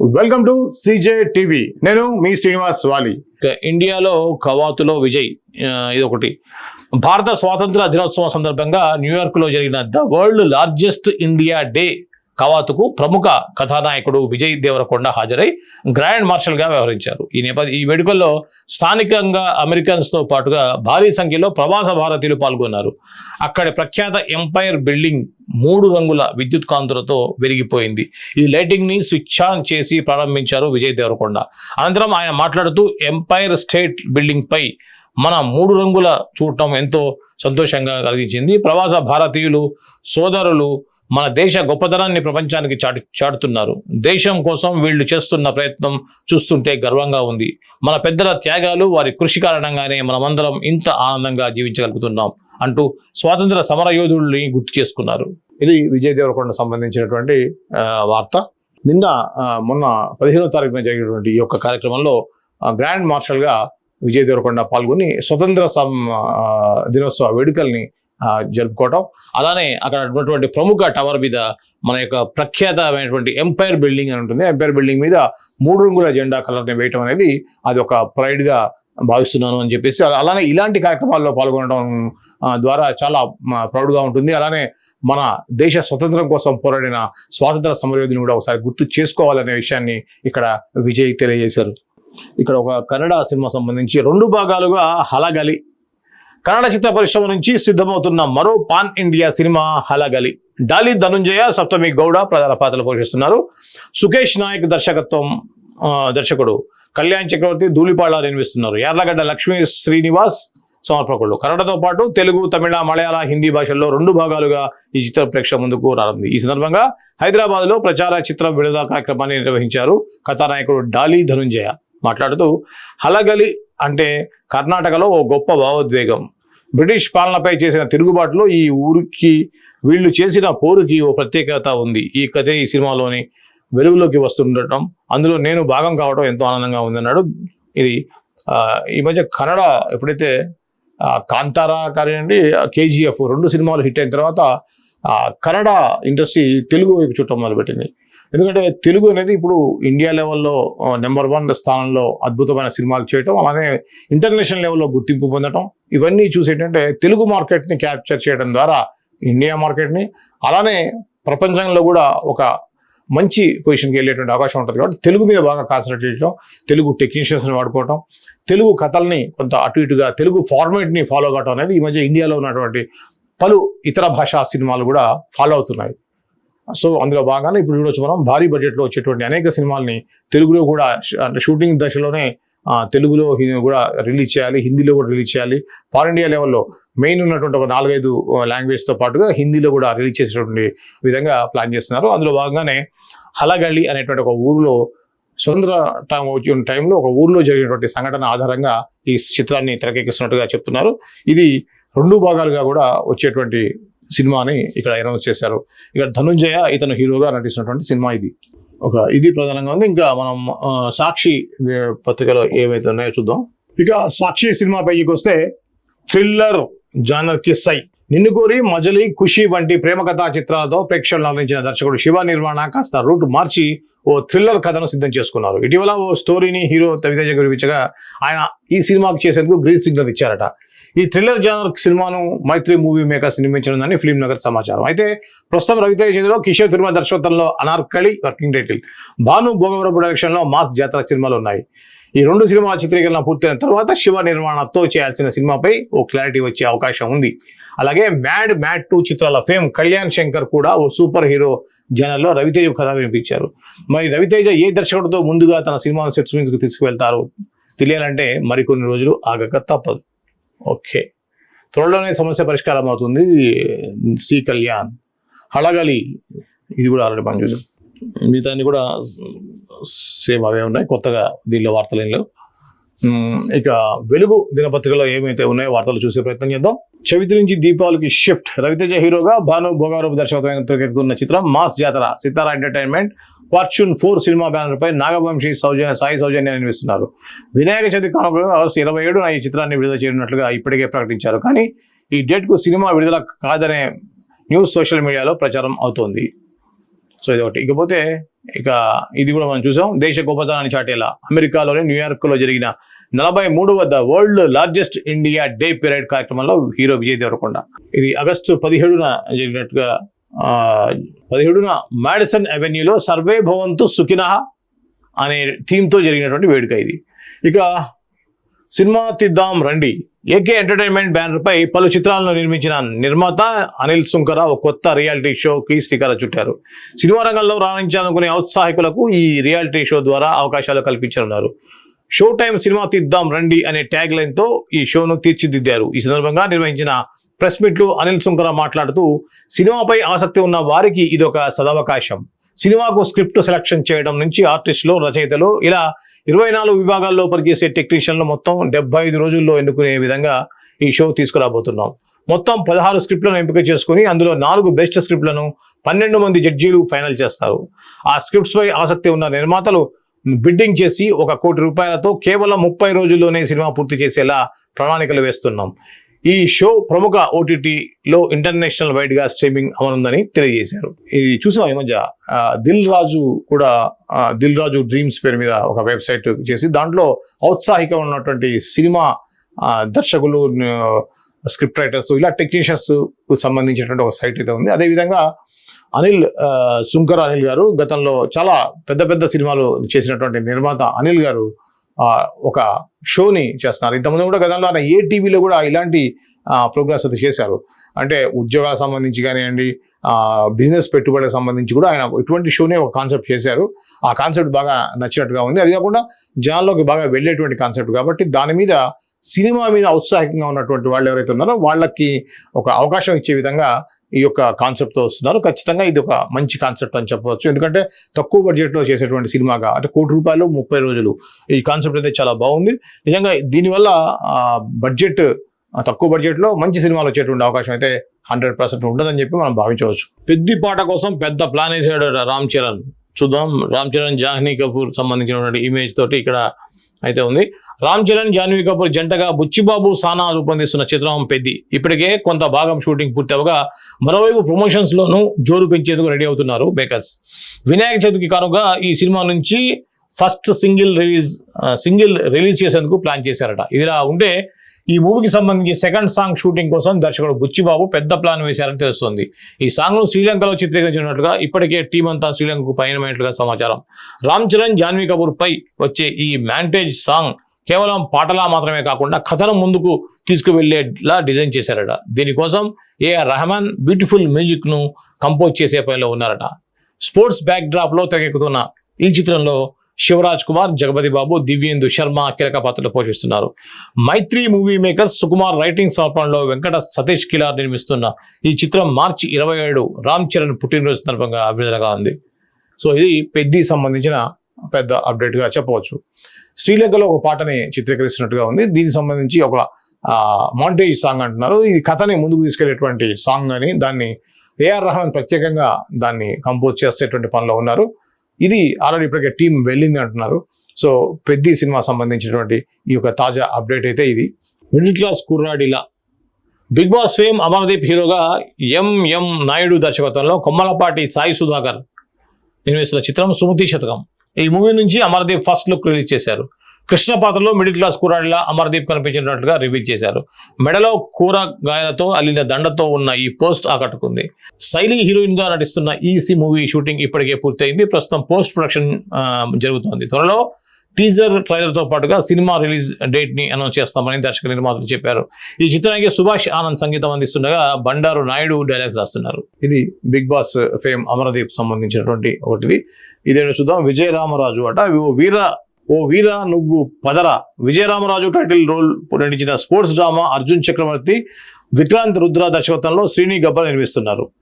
Welcome to CJ TV నేను మీ శ్రీనివాస్ వాలి. ఇండియాలో కవాతులో విజయ్ ఇదొకటి. భారత స్వాతంత్ర దినోత్సవం సందర్భంగా న్యూయార్క్లో జరిగిన the world largest India day కవాతుకు ప్రముఖ కథానాయకుడు విజయ్ దేవరకొండ హాజరై గ్రాండ్ మార్షల్గా వ్యవహరించారు. ఈ నేపథ్య ఈ వేడుకల్లో స్థానికంగా అమెరికన్స్తో పాటుగా భారీ సంఖ్యలో ప్రవాస భారతీయులు పాల్గొన్నారు. అక్కడి ప్రఖ్యాత ఎంపైర్ బిల్డింగ్ మూడు రంగుల విద్యుత్ కాంతులతో వెలిగిపోయింది. ఈ లైటింగ్ని స్విచ్ ఆన్ చేసి ప్రారంభించారు విజయ్ దేవరకొండ. అనంతరం ఆయన మాట్లాడుతూ ఎంపైర్ స్టేట్ బిల్డింగ్ పై మన మూడు రంగుల చూడటం ఎంతో సంతోషంగా కలిగించింది. ప్రవాస భారతీయులు సోదరులు మన దేశ గొప్పతనాన్ని ప్రపంచానికి చాటు చాటుతున్నారు. దేశం కోసం వీళ్ళు చేస్తున్న ప్రయత్నం చూస్తుంటే గర్వంగా ఉంది. మన పెద్దల త్యాగాలు వారి కృషి కారణంగానే మనమందరం ఇంత ఆనందంగా జీవించగలుగుతున్నాం అంటూ స్వాతంత్ర సమరయోధుల్ని గుర్తు చేసుకున్నారు. ఇది విజయ్ దేవరకొండ సంబంధించినటువంటి వార్త. నిన్న మొన్న పదిహేనో తారీఖున జరిగినటువంటి ఈ యొక్క కార్యక్రమంలో గ్రాండ్ మార్షల్గా విజయ్ దేవరకొండ పాల్గొని స్వతంత్ర సం దినోత్సవ వేడుకల్ని జరుపుకోవటం. అలానే అక్కడ ఉన్నటువంటి ప్రముఖ టవర్ మీద మన యొక్క ప్రఖ్యాతమైనటువంటి ఎంపైర్ బిల్డింగ్ అని ఉంటుంది. ఎంపైర్ బిల్డింగ్ మీద మూడు రంగుల జెండా కలర్ని వేయటం అనేది అది ఒక ప్రైడ్గా భావిస్తున్నాను అని చెప్పేసి అలా- అలానే ఇలాంటి కార్యక్రమాల్లో పాల్గొనడం ద్వారా చాలా ప్రౌడ్గా ఉంటుంది. అలానే మన దేశ స్వతంత్రం కోసం పోరాడిన స్వాతంత్ర సమరయోధిని కూడా ఒకసారి గుర్తు చేసుకోవాలనే విషయాన్ని ఇక్కడ విజయ్ తెలియజేశారు. ఇక్కడ ఒక కన్నడ సినిమా సంబంధించి రెండు భాగాలుగా హలగలి. కన్నడ చిత్ర పరిశ్రమ నుంచి సిద్ధమవుతున్న మరో pan India cinema Halagali. Daali Dhananjaya Saptami Gowda ప్రధాన పాత్రలు పోషిస్తున్నారు. సుకేష్ నాయక్ దర్శకత్వం దర్శకుడు. కళ్యాణ్ చక్రవర్తి ధూళిపాళ నిర్మిస్తున్నారు. యార్లగడ్డ లక్ష్మీ శ్రీనివాస్ సమర్పకులు కన్నడతో పాటు తెలుగు తమిళ మలయాళ హిందీ భాషల్లో రెండు భాగాలుగా ఈ చిత్ర ప్రేక్షక ముందుకు రానుంది. ఈ సందర్భంగా హైదరాబాద్లో ప్రచార చిత్రం విడుదల కార్యక్రమాన్ని నిర్వహించారు కథానాయకుడు డాలీ ధనుంజయ. మాట్లాడుతూ హలగలి అంటే కర్ణాటకలో ఓ గొప్ప భావోద్వేగం. బ్రిటిష్ పాలనపై చేసిన తిరుగుబాటులో ఈ ఊరికి వీళ్ళు చేసిన పోరుకి ఓ ప్రత్యేకత ఉంది. ఈ కథే ఈ సినిమాలోని వెలుగులోకి వస్తుండటం. అందులో నేను భాగం కావడం ఎంతో ఆనందంగా ఉందన్నాడు. ఇది ఈ మధ్య కన్నడ ఎప్పుడైతే కాంతారా కానివ్వండి కేజీఎఫ్ రెండు సినిమాలు హిట్ అయిన తర్వాత కన్నడ ఇండస్ట్రీ తెలుగు వైపు చుట్టం మొదలుపెట్టింది. ఎందుకంటే తెలుగు అనేది ఇప్పుడు ఇండియా లెవెల్లో నెంబర్ వన్ స్థానంలో అద్భుతమైన సినిమాలు చేయటం అలానే ఇంటర్నేషనల్ లెవెల్లో గుర్తింపు పొందటం ఇవన్నీ చూసి ఏంటంటే తెలుగు మార్కెట్ని క్యాప్చర్ చేయడం ద్వారా ఇండియా మార్కెట్ని అలానే ప్రపంచంలో కూడా ఒక మంచి పొజిషన్కి వెళ్ళేటువంటి అవకాశం ఉంటుంది కాబట్టి తెలుగు మీద బాగా కాన్సన్ట్రేట్ చేయడం తెలుగు టెక్నీషియన్స్ని వాడుకోవటం తెలుగు కథల్ని కొంత అటు ఇటుగా తెలుగు ఫార్మేట్ని ఫాలో అవ్వటం అనేది ఈ మధ్య ఇండియాలో ఉన్నటువంటి పలు ఇతర భాషా సినిమాలు కూడా ఫాలో అవుతున్నాయి. సో అందులో బాగానే ఇప్పుడు చూడొచ్చు మనం భారీ బడ్జెట్లో వచ్చేటువంటి అనేక సినిమాల్ని తెలుగులో కూడా అంటే షూటింగ్ దశలోనే తెలుగులో కూడా రిలీజ్ చేయాలి హిందీలో కూడా రిలీజ్ చేయాలి. పాన్ ఇండియా లెవెల్లో మెయిన్ ఉన్నటువంటి ఒక నాలుగైదు లాంగ్వేజ్తో పాటుగా హిందీలో కూడా రిలీజ్ చేసేటువంటి విధంగా ప్లాన్ చేస్తున్నారు. అందులో భాగంగానే హలగళ్ళి అనేటువంటి ఒక ఊరిలో స్వతంత్ర టైం వచ్చిన టైంలో ఒక ఊరిలో జరిగినటువంటి సంఘటన ఆధారంగా ఈ చిత్రాన్ని తెరకెక్కిస్తున్నట్టుగా చెప్తున్నారు. ఇది రెండు భాగాలుగా కూడా వచ్చేటువంటి సినిమాని ఇక్కడ అనౌన్స్ చేశారు. ఇక్కడ ధనుంజయ ఇతను హీరోగా నటిస్తున్నటువంటి సినిమా ఇది. ఒక ఇది ప్రధానంగా ఉంది. ఇంకా మనం సాక్షి పత్రికలో ఏవైతే ఉన్నాయో చూద్దాం. ఇక సాక్షి సినిమా పైకి వస్తే థ్రిల్లర్ జానర్కి సై. నిన్ను కోరి మజలి ఖుషి వంటి ప్రేమ కథా చిత్రాలతో ప్రేక్షకులు ఆలోచించిన దర్శకుడు శివ నిర్మాణ కాస్త రూట్ మార్చి ఓ థ్రిల్లర్ కథను సిద్ధం చేసుకున్నారు. ఇటీవల ఓ స్టోరీని హీరో తవితేజ గురించగా ఆయన ఈ సినిమాకు చేసేందుకు గ్రీన్ సిగ్నల్ ఇచ్చారట. ఈ థ్రిల్లర్ జానర్ సినిమాను మైత్రి మూవీ మేకర్స్ నిర్మించనుందని ఫిల్మ్ నగర్ సమాచారం. అయితే ప్రస్తుతం రవితేజ చేతిలో కిషోర్ తిరుమల దర్శకత్వంలో అనార్కలి వర్కింగ్ టైటిల్. భాను భోగవరపు ప్రొడక్షన్లో మాస్ జాతర సినిమాలు ఉన్నాయి. ఈ రెండు సినిమా చిత్రీకరణ పూర్తయిన తర్వాత శివ నిర్మాణంతో చేయాల్సిన సినిమాపై ఓ క్లారిటీ వచ్చే అవకాశం ఉంది. అలాగే మ్యాడ్ మ్యాడ్ టూ చిత్రాల ఫేమ్ కళ్యాణ్ శంకర్ కూడా ఓ సూపర్ హీరో జనల్లో రవితేజ కథ వినిపించారు. మరి రవితేజ ఏ దర్శకుడితో ముందుగా తన సినిమాను సెట్స్ మీదకి తీసుకువెళ్తారు తెలియాలంటే మరికొన్ని రోజులు ఆగక తప్పదు. ఓకే. త్వరలోనే సమస్య పరిష్కారం అవుతుంది. సి కళ్యాణ్. హళగలి. ఇది కూడా ఆల్రెడీ మనం చూసాం. మిగతాన్ని కూడా సేమ్ అవే ఉన్నాయి. కొత్తగా దీనిలో వార్తలు ఏం లేవు. ఇక వెలుగు దినపత్రికలో ఏమైతే ఉన్నాయో వార్తలు చూసే ప్రయత్నం చేద్దాం. చవితి నుంచి దీపావళికి షిఫ్ట్ రవితేజ హీరోగా భాను భోగారూప దర్శకత్వం తెరకెక్కుతున్న చిత్రం mass Jathara Sithara entertainment fortune four cinema banner పై నాగవంశీ సౌజన్య సాయి సౌజన్య నిర్మిస్తున్నారు వినాయక చవితి కానుకగా ఆగస్టు ఇరవై ఏడున ఈ చిత్రాన్ని విడుదల చేయనున్నట్లుగా ఇప్పటికే ప్రకటించారు. కానీ ఈ డేట్కు సినిమా విడుదల కాదనే న్యూస్ సోషల్ మీడియాలో ప్రచారం అవుతోంది. సో ఇది ఒకటి ఇకపోతే ఇక ఇది కూడా మనం చూసాం. దేశ గొప్పతనాన్ని చాటేలా అమెరికాలోని న్యూయార్క్లో జరిగిన నలభై మూడు వద్ద world largest India day parade కార్యక్రమంలో హీరో విజయ్ దేవరకొండ. ఇది ఆగస్టు పదిహేడున జరిగినట్టుగా పదిహేడున మాడిసన్ అవెన్యూలో సర్వే భవంతు సుఖినః అనే థీమ్తో జరిగినటువంటి వేడుక ఇది. ఇక సినిమా తిద్దాం రండి. ఏకే ఎంటర్టైన్మెంట్ బ్యానర్ పై పలు చిత్రాలను నిర్మించిన నిర్మాత అనిల్ సుంకర ఒక కొత్త రియాలిటీ షోకి శ్రీకారం చుట్టారు. సినిమా రంగంలో రాణించాలనుకునే ఔత్సాహికులకు ఈ రియాలిటీ షో ద్వారా అవకాశాలు కల్పించనున్నారు. షో టైం సినిమా తీద్దాం రండి అనే ట్యాగ్ లైన్తో ఈ షోను తీర్చిదిద్దారు. ఈ సందర్భంగా నిర్వహించిన ప్రెస్ మీట్లో అనిల్ సుంకర మాట్లాడుతూ సినిమాపై ఆసక్తి ఉన్న వారికి ఇది ఒక సదవకాశం. సినిమాకు స్క్రిప్ట్ సెలక్షన్ చేయడం నుంచి ఆర్టిస్టులు రచయితలు ఇలా ఇరవై నాలుగు విభాగాల్లో పనిచేసే టెక్నీషియన్లు మొత్తం డెబ్బై ఐదు రోజుల్లో ఎన్నుకునే విధంగా ఈ షో తీసుకురాబోతున్నాం. మొత్తం పదహారు స్క్రిప్ట్లను ఎంపిక చేసుకుని అందులో నాలుగు బెస్ట్ స్క్రిప్ట్లను పన్నెండు మంది జడ్జీలు ఫైనల్ చేస్తారు. ఆ స్క్రిప్ట్స్పై ఆసక్తి ఉన్న నిర్మాతలు బిడ్డింగ్ చేసి ఒక కోటి రూపాయలతో కేవలం ముప్పై రోజుల్లోనే సినిమా పూర్తి చేసేలా ప్రణాళికలు వేస్తున్నాం. ఈ షో ప్రముఖ ఓటీటీలో ఇంటర్నేషనల్ వైడ్గా స్ట్రీమింగ్ అవనుందని తెలియజేశారు. ఇది చూసాం ఈ మధ్య? దిల్ రాజు కూడా దిల్ రాజు డ్రీమ్స్ పేరు మీద ఒక వెబ్సైట్ చేసి దాంట్లో ఔత్సాహిక ఉన్నటువంటి సినిమా దర్శకులు స్క్రిప్ట్ రైటర్స్ ఇలా టెక్నీషియన్స్ సంబంధించినటువంటి ఒక సైట్ అయితే ఉంది. అదేవిధంగా అనిల్ శుంకర్ సుంకర్ అనిల్ గారు గతంలో చాలా పెద్ద పెద్ద సినిమాలు చేసినటువంటి నిర్మాత అనిల్ గారు ఒక షోని చేస్తున్నారు. ఇంతకుముందు కూడా గతంలో ఆయన ఏ టీవీలో కూడా ఇలాంటి ప్రోగ్రామ్స్ అయితే చేశారు. అంటే ఉద్యోగాలకు సంబంధించి కానివ్వండి బిజినెస్ పెట్టుబడికి సంబంధించి కూడా ఆయన ఇటువంటి షోనే ఒక కాన్సెప్ట్ చేశారు. ఆ కాన్సెప్ట్ బాగా నచ్చినట్టుగా ఉంది. అది కాకుండా జనాల్లోకి బాగా వెళ్ళేటువంటి కాన్సెప్ట్ కాబట్టి దాని మీద సినిమా మీద ఔత్సాహికంగా ఉన్నటువంటి వాళ్ళు ఎవరైతే ఉన్నారో వాళ్ళకి ఒక అవకాశం ఇచ్చే విధంగా ఈ యొక్క కాన్సెప్ట్తో వస్తున్నారు. ఖచ్చితంగా ఇది ఒక మంచి కాన్సెప్ట్ అని చెప్పవచ్చు. ఎందుకంటే తక్కువ బడ్జెట్లో చేసేటువంటి సినిమాగా అంటే కోటి రూపాయలు ముప్పై రోజులు. ఈ కాన్సెప్ట్ అయితే చాలా బాగుంది. నిజంగా దీనివల్ల బడ్జెట్ తక్కువ బడ్జెట్లో మంచి సినిమాలు వచ్చేటువంటి అవకాశం అయితే హండ్రెడ్ పర్సెంట్ ఉండదని చెప్పి మనం భావించవచ్చు. పెద్ది పాట కోసం పెద్ద ప్లాన్ వేసాడు రామ్ చరణ్. చూద్దాం. రామ్ చరణ్ జాహ్నీ కపూర్ సంబంధించినటువంటి ఇమేజ్ తోటి ఇక్కడ అయితే ఉంది. రామ్ చరణ్ జాన్వీ కపూర్ జంటగా బుచ్చిబాబు సానా రూపొందిస్తున్న చిత్రం పెద్ది. ఇప్పటికే కొంత భాగం షూటింగ్ పూర్తి అవగా మరోవైపు ప్రమోషన్స్ లోనూ జోరు పెంచేందుకు రెడీ అవుతున్నారు మేకర్స్. వినాయక చవితికి కానుగా ఈ సినిమా నుంచి first single release single release చేసేందుకు ప్లాన్ చేశారట. ఇదిలా ఉంటే ఈ మూవీకి సంబంధించి సెకండ్ సాంగ్ షూటింగ్ కోసం దర్శకుడు బుచ్చిబాబు పెద్ద ప్లాన్ వేశారని తెలుస్తుంది. ఈ సాంగ్ను శ్రీలంకలో చిత్రీకరించినట్లుగా ఇప్పటికే టీం అంతా శ్రీలంకకు పయనమైనట్లుగా సమాచారం. రామ్ చరణ్ జాన్వీ కపూర్ పై వచ్చే ఈ మ్యాంటేజ్ సాంగ్ కేవలం పాటలా మాత్రమే కాకుండా కథను ముందుకు తీసుకువెళ్ళేలా డిజైన్ చేశారట. దీనికోసం ఏఆర్ రెహమాన్ బ్యూటిఫుల్ మ్యూజిక్ను కంపోజ్ చేసే పనిలో ఉన్నారట. స్పోర్ట్స్ బ్యాక్ డ్రాప్లో తెగెక్కుతున్న ఈ చిత్రంలో శివరాజ్ కుమార్ జగపతి బాబు దివ్యేందు శర్మ కీలక పాత్రలు పోషిస్తున్నారు. Mythri movie makers Sukumar writing సమర్పణలో వెంకట సతీష్ కిలార్ నిర్మిస్తున్న ఈ చిత్రం మార్చి ఇరవై ఏడు రామ్ చరణ్ పుట్టినరోజు సందర్భంగా విడుదలగా ఉంది. సో ఇది పెద్ది సంబంధించిన పెద్ద అప్డేట్గా చెప్పవచ్చు. శ్రీలంకలో ఒక పాటని చిత్రీకరిస్తున్నట్టుగా ఉంది. దీనికి సంబంధించి ఒక మాంటేజ్ సాంగ్ అంటున్నారు. ఇది కథని ముందుకు తీసుకెళ్ళేటువంటి సాంగ్ అని దాన్ని ఏఆర్ రహమాన్ ప్రత్యేకంగా దాన్ని కంపోజ్ చేసేటువంటి పనిలో ఉన్నారు. ఇది ఆల్రెడీ ఇప్పటికే టీం వెళ్ళింది అంటున్నారు. సో పెద్ద సినిమా సంబంధించినటువంటి ఈ యొక్క తాజా అప్డేట్ అయితే ఇది. మిడిల్ క్లాస్ కుర్రాడిలా. బిగ్ బాస్ ఫేమ్ అమర్దీప్ హీరోగా ఎంఎం నాయుడు దర్శకత్వంలో కొమ్మలపాటి సాయి సుధాకర్ నిర్మిస్తున్న చిత్రం సుమతి శతకం. ఈ మూవీ నుంచి అమర్దీప్ ఫస్ట్ లుక్ రిలీజ్ చేశారు. కృష్ణ పాత్రలో మిడిల్ క్లాస్ కూరాడిలా అమర్దీప్ కనిపించినట్లుగా రివీల్ చేశారు. మెడలో కూరగాయలతో అల్లిన దండతో ఉన్న ఈ పోస్ట్ ఆకట్టుకుంది. శైలి హీరోయిన్గా నటిస్తున్న ఈసీ మూవీ షూటింగ్ ఇప్పటికే పూర్తయింది. ప్రస్తుతం పోస్ట్ ప్రొడక్షన్ జరుగుతోంది. త్వరలో టీజర్ ట్రైలర్తో పాటుగా సినిమా రిలీజ్ డేట్ని అనౌన్స్ చేస్తామని దర్శక నిర్మాతలు చెప్పారు. ఈ చిత్రానికి సుభాష్ ఆనంద్ సంగీతం అందిస్తుండగా బండారు నాయుడు డైలాగ్స్ రాస్తున్నారు. ఇది బిగ్ బాస్ ఫేమ్ అమరదీప్ సంబంధించినటువంటి ఒకటిది. ఇదేంటో చూద్దాం. విజయ రామరాజు అట వీర ఓ వీర నువ్వు పదర? విజయరామరాజు టైటిల్ రోల్ నటించిన స్పోర్ట్స్ డ్రామా అర్జున్ చక్రవర్తి విక్రాంత్ రుద్ర దర్శకత్వంలో శ్రీని గబ్బర్ నిర్మిస్తున్నారు.